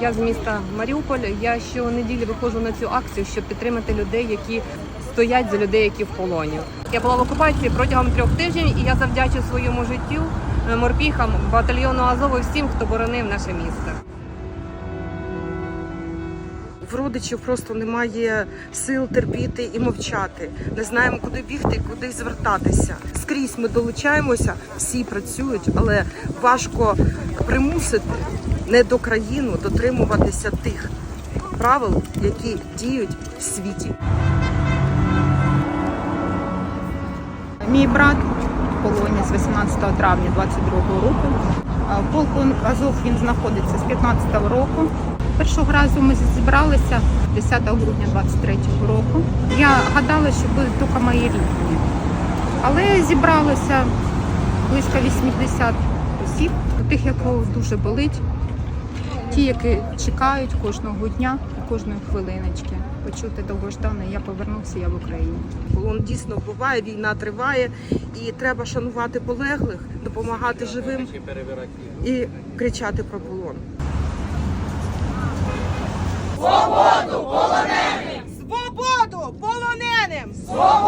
Я з міста Маріуполь. Я щонеділі виходжу на цю акцію, щоб підтримати людей, які стоять за людей, які в полоні. Я була в окупації протягом трьох тижнів, і я завдячу своєму життю е, морпіхам, батальйону Азову, всім, хто боронив наше місто. В родичів просто немає сил терпіти і мовчати. Не знаємо, куди бігти, куди звертатися. Скрізь ми долучаємося, всі працюють, але важко примусити не до країну дотримуватися тих правил, які діють в світі. Мій брат в полоні з 18 травня 22 року. В полку Азов він знаходиться з 15 року. Першого разу ми зібралися 10 грудня 23 року. Я гадала, що будуть тільки мої рідні. Але зібралося близько 80 осіб, тих, якого дуже болить, ті, які чекають кожного дня і кожної хвилиночки. Почути довгождане, я повернувся, я в Україні. Полон дійсно буває, війна триває, і треба шанувати полеглих, допомагати живим і кричати про полон. Свободу полоненим! Свободу полоненим! Свободу!